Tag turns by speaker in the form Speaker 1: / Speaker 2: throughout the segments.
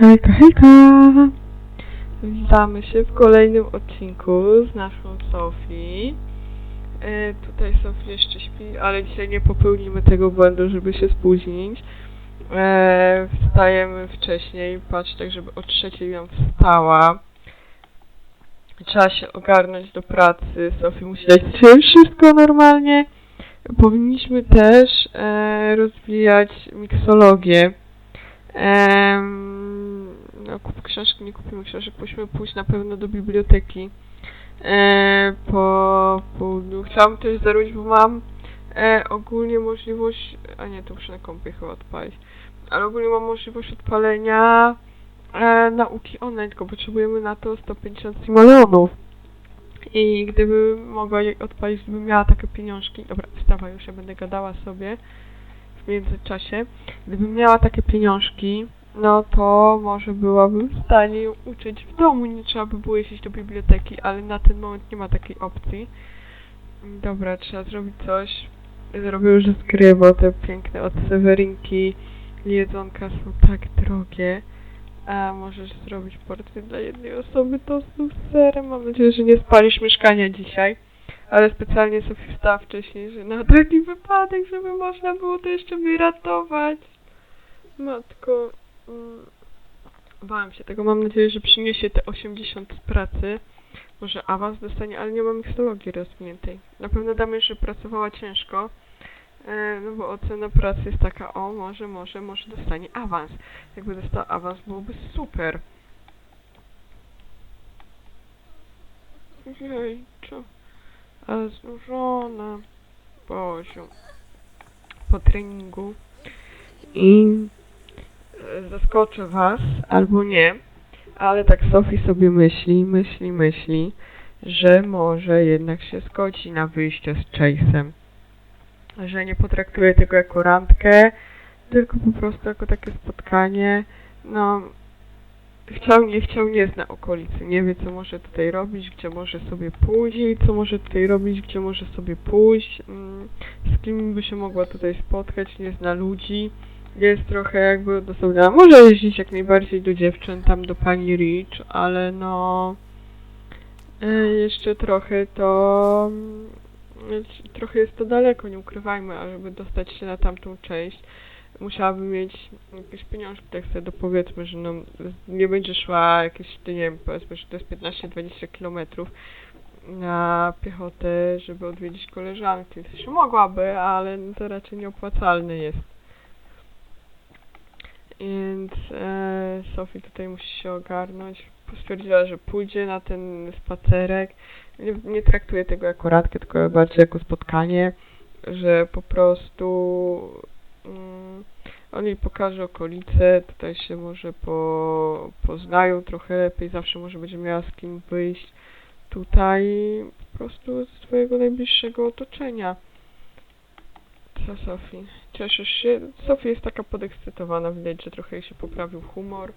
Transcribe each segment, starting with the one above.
Speaker 1: Hejka, hejka! Witamy się w kolejnym odcinku z naszą Sofii. E, tutaj Sofia jeszcze śpi, ale dzisiaj nie popełnimy tego błędu, żeby się spóźnić. E, wstajemy wcześniej, patrz tak, żeby o trzeciej ją wstała. Trzeba się ogarnąć do pracy, Sofii musi dać wszystko normalnie. Powinniśmy też e, rozwijać miksologię. Em, no, kup książki, nie kupimy książek, musimy pójść na pewno do biblioteki e, po południu. Chciałam też zarobić, bo mam e, ogólnie możliwość, a nie, to muszę na kompie chyba odpalić, ale ogólnie mam możliwość odpalenia e, nauki online, tylko potrzebujemy na to 150 simoleonów. I gdybym mogła jej odpalić, gdybym miała takie pieniążki, dobra, wstawaj, już ja będę gadała sobie międzyczasie, gdybym miała takie pieniążki, no to może byłabym w stanie ją uczyć w domu, nie trzeba by było jeździć do biblioteki, ale na ten moment nie ma takiej opcji. Dobra, trzeba zrobić coś. Zrobię już z gry, bo te piękne od Sewerinki jedzonka są tak drogie. A możesz zrobić portret dla jednej osoby tostu z serem. Mam nadzieję, że nie spalisz mieszkania dzisiaj. Ale specjalnie sobie wstała wcześniej, że na taki wypadek, żeby można było to jeszcze wyratować. Matko, mm, bałam się tego. Mam nadzieję, że przyniesie te 80 z pracy. Może awans dostanie, ale nie mam miksologii rozwiniętej. Na pewno damy, że pracowała ciężko. E, no bo ocena pracy jest taka, o może, może, może dostanie awans. Jakby dostał awans, byłoby super. Jejczu. Znużona. Boziu. Po treningu. I e, zaskoczę was, albo nie. Ale tak Sophie sobie myśli, myśli, myśli, że może jednak się zgodzi na wyjście z Chase'em. Że nie potraktuje tego jako randkę, tylko po prostu jako takie spotkanie. No, chciał, nie chciał, nie zna okolicy, nie wie co może tutaj robić, gdzie może sobie pójść, co może tutaj robić, gdzie może sobie pójść, mm, z kim by się mogła tutaj spotkać, nie zna ludzi. Jest trochę jakby odosobniona. Może jeździć jak najbardziej do dziewczyn, tam do pani Rich, ale no e, jeszcze trochę to mm, trochę jest to daleko, nie ukrywajmy, a żeby dostać się na tamtą część musiałabym mieć jakieś pieniążki, tak sobie dopowiedzmy, że no, nie będzie szła jakieś, nie wiem, powiedzmy, że to jest 15-20 kilometrów na piechotę, żeby odwiedzić koleżanki. To się mogłaby, ale no to raczej nieopłacalne jest. Więc e, Sophie tutaj musi się ogarnąć. Stwierdziła, że pójdzie na ten spacerek. Nie, nie traktuje tego jako radkę, tylko bardziej jako spotkanie, że po prostu on jej pokaże okolice, tutaj się może po, poznają trochę lepiej, zawsze może będzie miała z kim wyjść tutaj po prostu z twojego najbliższego otoczenia. Co Sofii? Cieszysz się? Sofia jest taka podekscytowana, widać, że trochę jej się poprawił humor,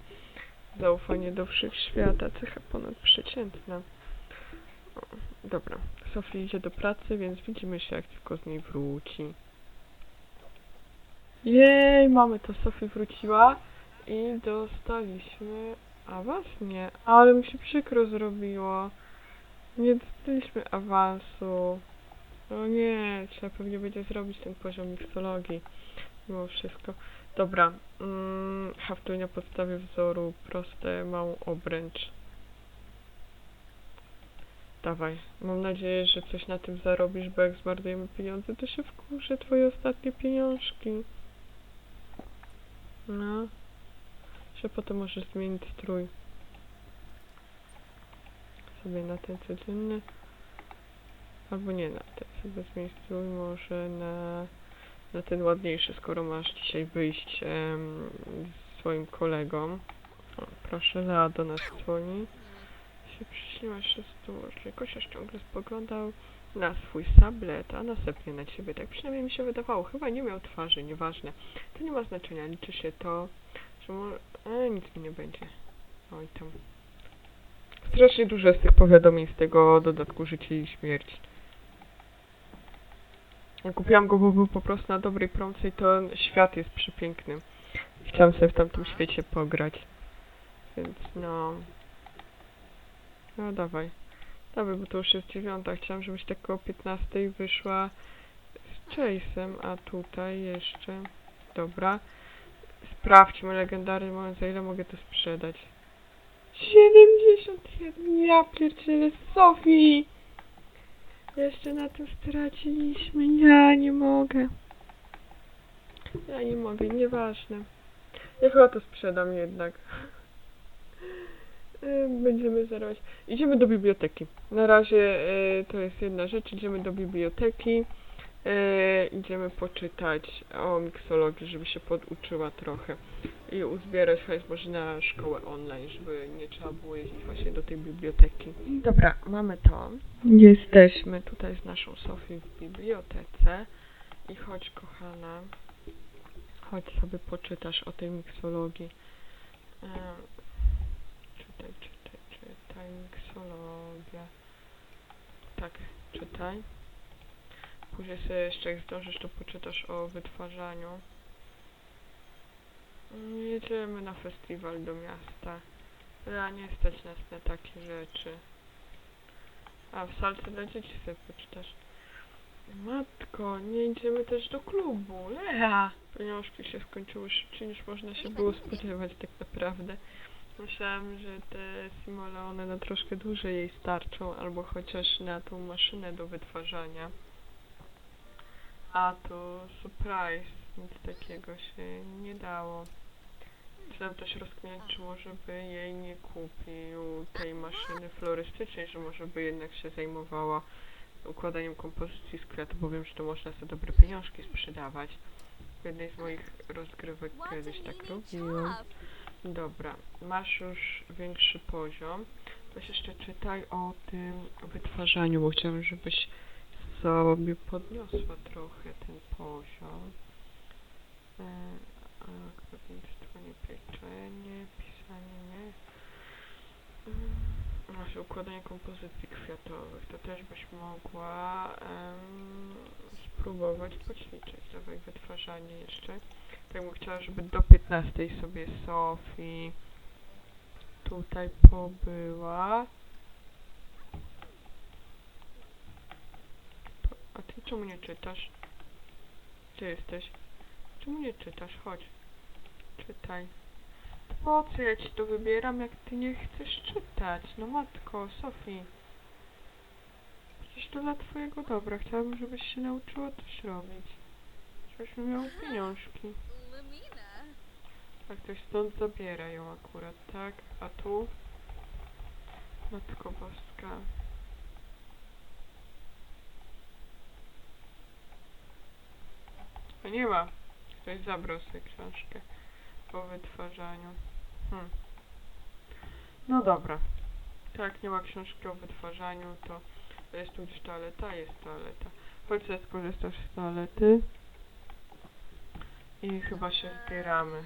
Speaker 1: zaufanie do wszechświata, cecha ponadprzeciętna. Dobra, Sofia idzie do pracy, więc widzimy się, jak tylko z niej wróci. Jej, mamy to, Sofia wróciła i dostaliśmy... A was nie, ale mi się przykro zrobiło. Nie dostaliśmy awansu. No nie, trzeba pewnie będzie zrobić ten poziom miksologii. Mimo wszystko. Dobra. Mm, haftuj na podstawie wzoru proste, małą obręcz. Dawaj. Mam nadzieję, że coś na tym zarobisz, bo jak zmarnujemy pieniądze, to się wkurzy twoje ostatnie pieniążki. No. Że potem możesz zmienić strój. Sobie na ten codzienny. Albo nie na ten. Sobie zmień strój może na, na ten ładniejszy, skoro masz dzisiaj wyjść em, z swoim kolegą. O, proszę, Lea do nas dzwoni. Się przyśniłaś się z tłumaczy. Kosiarz ciągle spoglądał na swój sablet, a następnie na ciebie. Tak przynajmniej mi się wydawało. Chyba nie miał twarzy, nieważne. To nie ma znaczenia. Liczy się to, że może... E, nic mi nie będzie. Oj tam. Strasznie dużo jest tych powiadomień z tego dodatku Życie i Śmierć. Kupiłam go, bo był po prostu na dobrej promce i to świat jest przepiękny. Chciałam sobie w tamtym świecie pograć. Więc no... No dawaj. Dawaj, bo to już jest dziewiąta. Chciałam, żebyś tak koło 15 wyszła z Chase'em, a tutaj jeszcze... Dobra. Sprawdźmy legendarny moment, za ile mogę to sprzedać. 71, ja pierdzielę, Sofii! Jeszcze na tym straciliśmy, ja nie mogę. Ja nie mogę, nieważne. Ja chyba to sprzedam jednak. Ym, Będziemy zerować. Idziemy do biblioteki. Na razie y, to jest jedna rzecz. Idziemy do biblioteki. Y, idziemy poczytać o miksologii, żeby się poduczyła trochę. I uzbierać hajs może na szkołę online, żeby nie trzeba było jeździć właśnie do tej biblioteki. Dobra, mamy to. Jesteśmy tutaj z naszą Sofią w bibliotece. I chodź kochana. Chodź sobie poczytasz o tej miksologii. Czytaj, czytaj, czytaj, miksologia. Tak, czytaj. Później sobie jeszcze jak zdążysz, to poczytasz o wytwarzaniu. Mm, Jedziemy na festiwal do miasta. Ja nie stać nas na takie rzeczy. A w salce dla dzieci sobie poczytasz. Matko, nie idziemy też do klubu. Lea! Pieniążki się skończyły szybciej niż można się było spodziewać tak naprawdę. Myślałam, że te simoleony na troszkę dłużej jej starczą, albo chociaż na tą maszynę do wytwarzania. A to surprise, nic takiego się nie dało. Chciałam też rozkminiać, czy może by jej nie kupił tej maszyny florystycznej, że może by jednak się zajmowała układaniem kompozycji z kwiatów, bo wiem, że to można za dobre pieniążki sprzedawać. W jednej z moich rozgrywek kiedyś tak robiłam. Dobra, masz już większy poziom. Weź jeszcze czytaj o tym wytwarzaniu, bo chciałam, żebyś sobie podniosła trochę ten poziom. E, a, Kwiatnictwo, nie pieczenie, pisanie, nie. Mm, Masz układanie kompozycji kwiatowych. To też byś mogła em, spróbować poćwiczyć. Dawaj wytwarzanie jeszcze. Tak bym chciała, żeby do 15 sobie Sofii tutaj pobyła. Po- A ty czemu nie czytasz? Gdzie jesteś? Czemu nie czytasz? Chodź. Czytaj. Po co ja ci to wybieram, jak ty nie chcesz czytać? No matko, Sofii. Przecież to dla twojego dobra. Chciałabym, żebyś się nauczyła coś robić. Żebyśmy miały pieniążki. A ktoś stąd zabiera ją akurat, tak? A tu? Matko Boska. A nie ma. Ktoś zabrał sobie książkę po wytwarzaniu. Hmm. No dobra. Tak, nie ma książki o wytwarzaniu, to jest tu gdzieś toaleta? Jest toaleta. Chodź sobie skorzystasz z toalety. I chyba się zbieramy.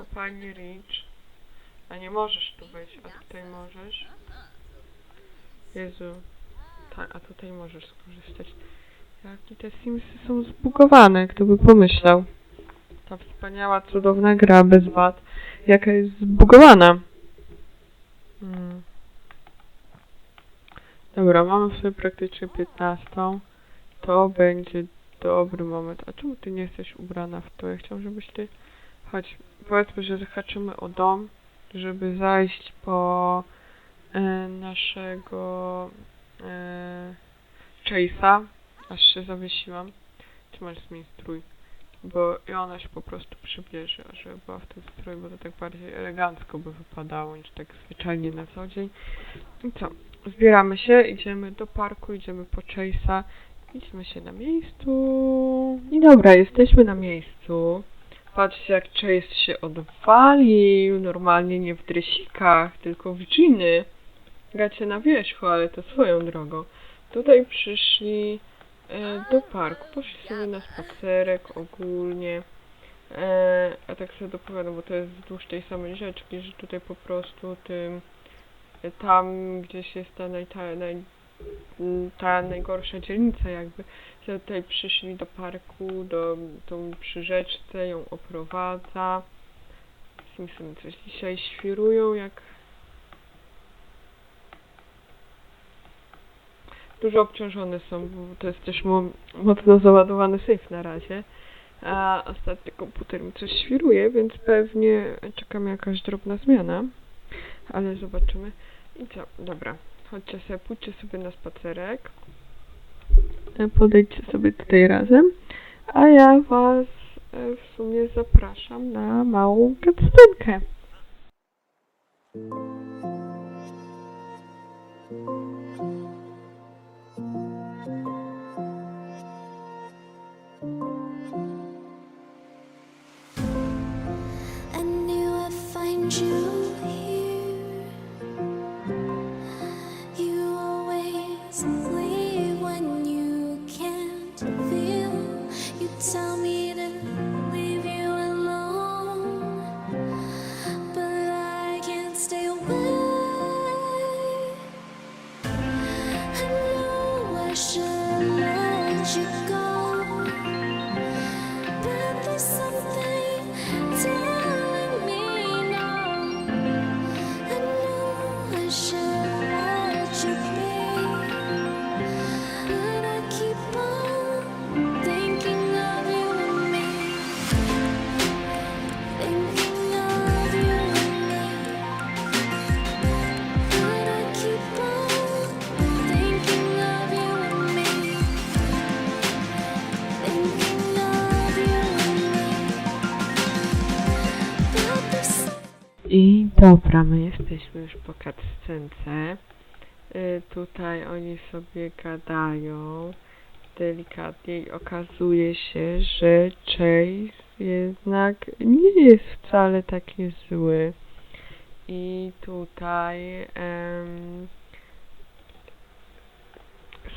Speaker 1: O, pani Rich. A nie możesz tu wejść, a tutaj możesz. Jezu. Tak, a tutaj możesz skorzystać. Jakie te Simsy są zbugowane, kto by pomyślał. Ta wspaniała, cudowna gra bez wad. Jaka jest zbugowana. Hmm. Dobra, mamy sobie praktycznie 15. To będzie dobry moment. A czemu ty nie jesteś ubrana w to? Ja chciałam, żebyś ty... Chodź, powiedzmy, że zahaczymy o dom, żeby zajść po e, naszego e, Chase'a, aż się zawiesiłam. Masz zmienić strój? Bo i ona się po prostu przybierze, żeby była w tym stroju, bo to tak bardziej elegancko by wypadało niż tak zwyczajnie na co dzień. I co? Zbieramy się, idziemy do parku, idziemy po Chase'a. Idźmy się na miejscu. I dobra, jesteśmy na miejscu. Patrzcie jak Chase się odwalił. Normalnie nie w dresikach, tylko w dżiny. Gacie na wierzchu, ale to swoją drogą. Tutaj przyszli e, do parku. Poszli sobie na spacerek ogólnie. E, a tak sobie dopowiadam, bo to jest wzdłuż tej samej rzeczki, że tutaj po prostu tym tam gdzieś jest ta, naj, ta, naj, ta najgorsza dzielnica jakby. Tutaj przyszli do parku, do tą przy rzeczce, ją oprowadza. Simpsony coś dzisiaj świrują jak... Dużo obciążone są, bo to jest też mo mocno załadowany safe na razie. A ostatni komputer mi coś świruje, więc pewnie czeka jakaś drobna zmiana. Ale zobaczymy. I co? Dobra. Chodźcie sobie, pójdźcie sobie na spacerek. E, Podejdźcie sobie tutaj razem. A ja was e, w sumie zapraszam na małą cutscenkę.
Speaker 2: I
Speaker 1: dobra, my jesteśmy już po cutscence. Y, tutaj oni sobie gadają delikatnie i okazuje się, że Chase jednak nie jest wcale taki zły. I tutaj em,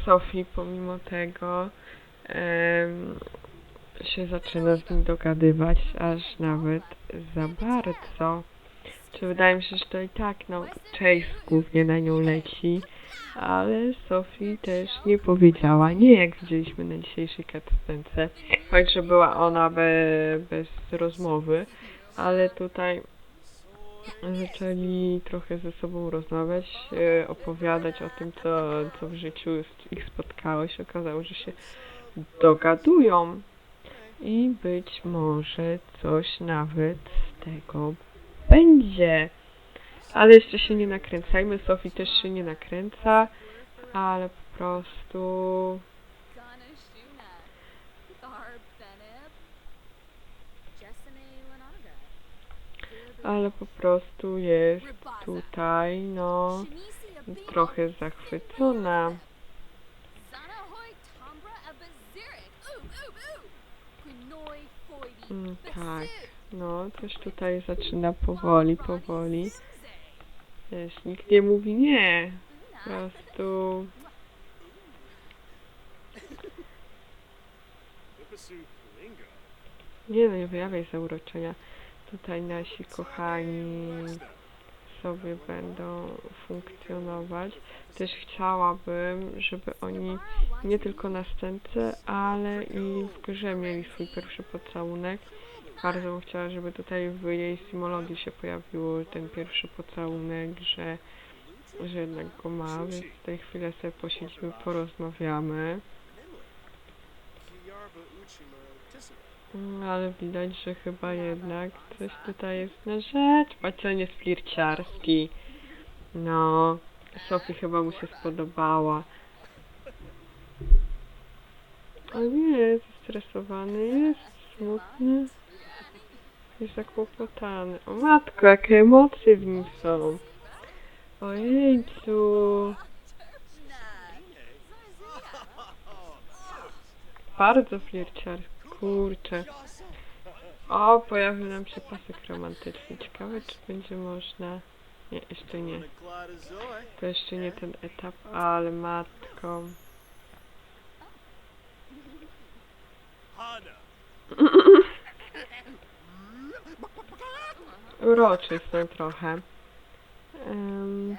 Speaker 1: Sophie pomimo tego em, się zaczyna z nim dogadywać, aż nawet za bardzo. Czy wydaje mi się, że to i tak, no, Chase głównie na nią leci, ale Sophie też nie powiedziała, nie jak widzieliśmy na dzisiejszej cutscence, choć że była ona be, bez rozmowy, ale tutaj zaczęli trochę ze sobą rozmawiać, e, opowiadać o tym, co, co w życiu ich spotkało. Się. Okazało, że się dogadują. I być może coś nawet z tego będzie. Ale jeszcze się nie nakręcajmy. Sofii też się nie nakręca, ale po prostu. Ale po prostu jest tutaj, no, trochę zachwycona. Mm, tak, no, coś tutaj zaczyna powoli, powoli. Wiesz, nikt nie mówi nie. Po prostu. Nie no, nie wyjawiaj zauroczenia. Tutaj nasi kochani sobie będą funkcjonować. Też chciałabym, żeby oni nie tylko na scence, ale i w grze mieli swój pierwszy pocałunek. Bardzo bym chciała, żeby tutaj w jej simologii się pojawił ten pierwszy pocałunek, że, że jednak go ma, więc tutaj chwilę sobie posiedzimy, porozmawiamy. Mm, Ale widać, że chyba jednak coś tutaj jest na rzecz. Patrzenie jest flirciarski. No, Sofii chyba mu się spodobała. O nie, jest stresowany, jest smutny. Jest zakłopotany. O matko, jakie emocje w nim są. Ojejcu. Bardzo flirciarski, kurczę. O, pojawił nam się pasek romantyczny. Ciekawe, czy będzie można... Nie, jeszcze nie. To jeszcze nie ten etap, ale matko. Uroczy są trochę. Em,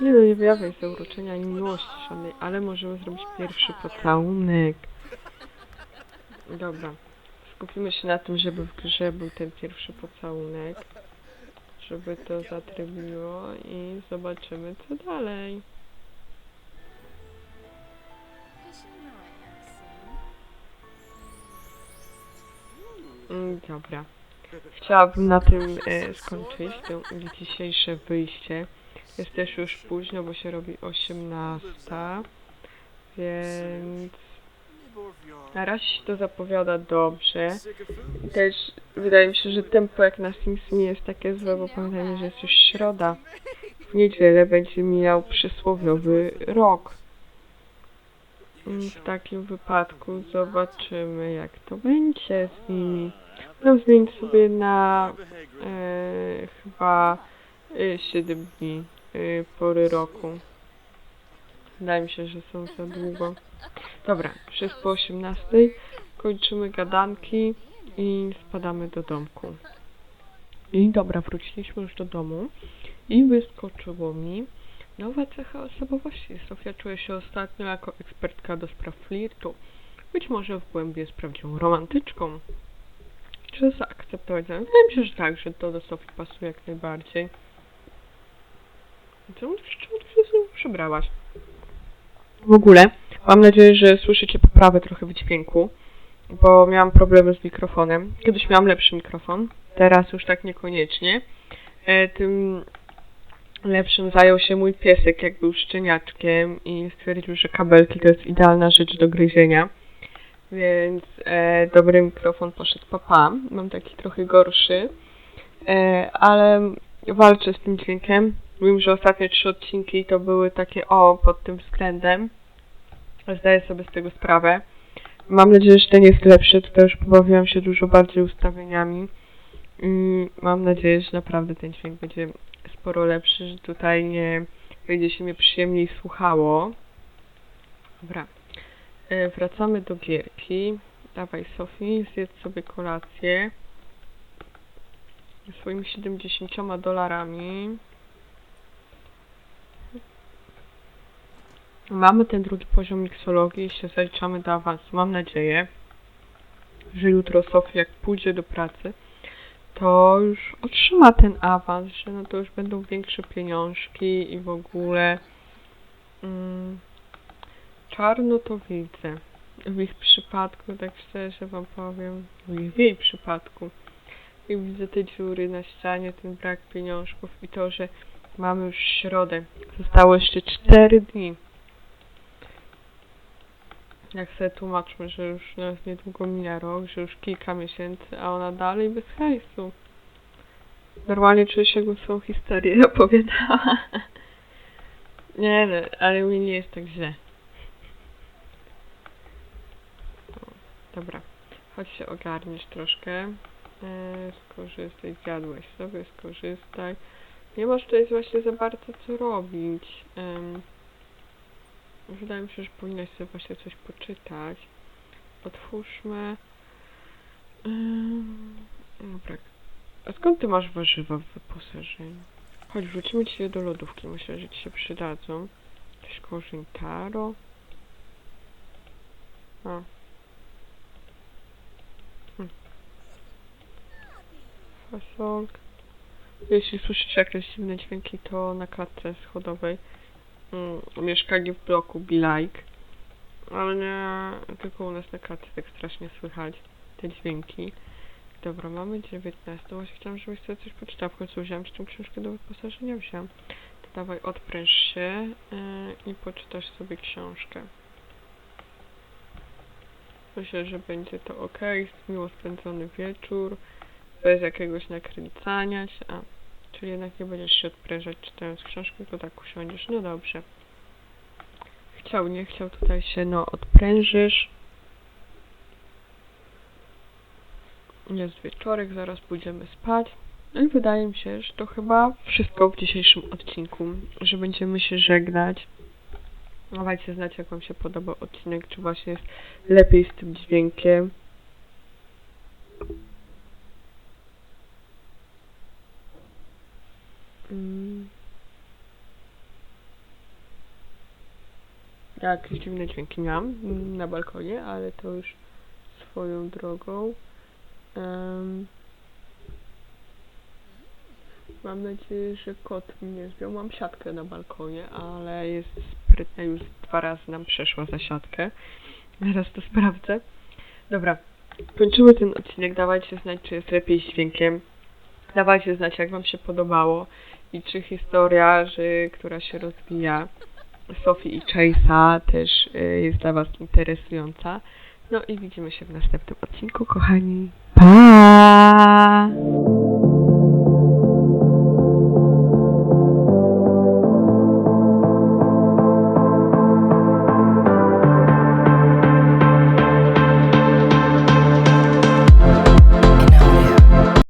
Speaker 1: nie no, nie wyjawiaj zauroczenia ani miłości żadnej, ale możemy zrobić pierwszy pocałunek. Dobra. skupimy się na tym, żeby w grze był ten pierwszy pocałunek. Żeby to zatrybiło i zobaczymy co dalej. Dobra. Chciałabym na tym e, skończyć to dzisiejsze wyjście. Jest też już późno, bo się robi 18. Więc na razie się to zapowiada dobrze. Też wydaje mi się, że tempo jak na Sims nie jest takie złe, bo pamiętajmy, że jest już środa. W niedzielę będzie mijał przysłowiowy rok. W takim wypadku zobaczymy jak to będzie z nimi. Możemy zmienić sobie na e, chyba e, 7 dni e, pory roku. Wydaje mi się, że są za długo. Dobra, jest po 18. Kończymy gadanki i spadamy do domku. I dobra, wróciliśmy już do domu i wyskoczyło mi nowa cecha osobowości. Sofia czuje się ostatnio jako ekspertka do spraw flirtu. Być może w głębi jest prawdziwą romantyczką. Czy zaakceptować? Wydaje mi się, że tak, że to do Sofii pasuje jak najbardziej. Czemu, ty się znowu przebrałaś? W ogóle, mam nadzieję, że słyszycie poprawę trochę w dźwięku, bo miałam problemy z mikrofonem. Kiedyś miałam lepszy mikrofon, teraz już tak niekoniecznie. E, tym lepszym zajął się mój piesek, jak był szczeniaczkiem i stwierdził, że kabelki to jest idealna rzecz do gryzienia. Więc e, dobry mikrofon poszedł papa. Mam taki trochę gorszy, e, ale walczę z tym dźwiękiem. Wiem, że ostatnie trzy odcinki to były takie o pod tym względem. Zdaję sobie z tego sprawę. Mam nadzieję, że ten jest lepszy. Tutaj już pobawiłam się dużo bardziej ustawieniami. I mam nadzieję, że naprawdę ten dźwięk będzie sporo lepszy, że tutaj nie będzie się mnie przyjemniej słuchało. Dobra. E, Wracamy do gierki. Dawaj Sofii, zjedz sobie kolację. Swoimi 70 dolarami. Mamy ten drugi poziom miksologii i się zaliczamy do awansu. Mam nadzieję, że jutro Sofia jak pójdzie do pracy, to już otrzyma ten awans, że no to już będą większe pieniążki i w ogóle mm, czarno to widzę. W ich przypadku, tak szczerze wam powiem, w jej przypadku. I widzę te dziury na ścianie, ten brak pieniążków i to, że mamy już środę. Zostało jeszcze 4 dni. Jak sobie tłumaczmy, że już no, niedługo mija rok, że już kilka miesięcy, a ona dalej bez hajsu. Normalnie czuję się, jakbym swoją historię opowiadała. nie no, ale mi nie jest tak źle. O, Dobra, chodź się ogarniesz troszkę. E, skorzystaj, zjadłeś sobie, skorzystaj. Nie masz tutaj właśnie za bardzo co robić. Em, wydaje mi się, że powinnaś sobie właśnie coś poczytać. Otwórzmy. Ym, dobra. A skąd ty masz warzywa w wyposażeniu? Chodź, wrzucimy ci je do lodówki. Myślę, że ci się przydadzą. Jakiś korzeń taro. A. Hm. Fasolka. Jeśli słyszycie jakieś dziwne dźwięki, to na klatce schodowej mm, mieszkanie w bloku Be Like. Ale nie tylko u nas na klatce tak strasznie słychać te dźwięki. Dobra, mamy 19. Właśnie chciałam, żebyś sobie coś poczytał. W końcu wziąłem ci tą książkę do wyposażenia. Wziąłem. To dawaj, odpręż się yy, i poczytasz sobie książkę. Myślę, że będzie to ok. Miło spędzony wieczór. Bez jakiegoś nakręcania się. A, czyli jednak nie będziesz się odprężać czytając książkę, tylko tak usiądziesz. No dobrze. Chciał, nie chciał, tutaj się no odprężysz. Jest wieczorek, zaraz pójdziemy spać. No i wydaje mi się, że to chyba wszystko w dzisiejszym odcinku, że będziemy się żegnać. Dawajcie znać, jak Wam się podoba odcinek, czy właśnie jest lepiej z tym dźwiękiem. Jakieś dziwne dźwięki miałam mm, na balkonie, ale to już swoją drogą. Em, mam nadzieję, że kot mnie zbił. Mam siatkę na balkonie, ale jest sprytna. Już dwa razy nam przeszła za siatkę. Zaraz to sprawdzę. Dobra, kończymy ten odcinek. Dawajcie znać, czy jest lepiej z dźwiękiem. Dawajcie znać, jak Wam się podobało i czy historia, że, która się rozwija Sophie i Chase'a też y, jest dla Was interesująca. No i widzimy się w następnym odcinku, kochani. Pa!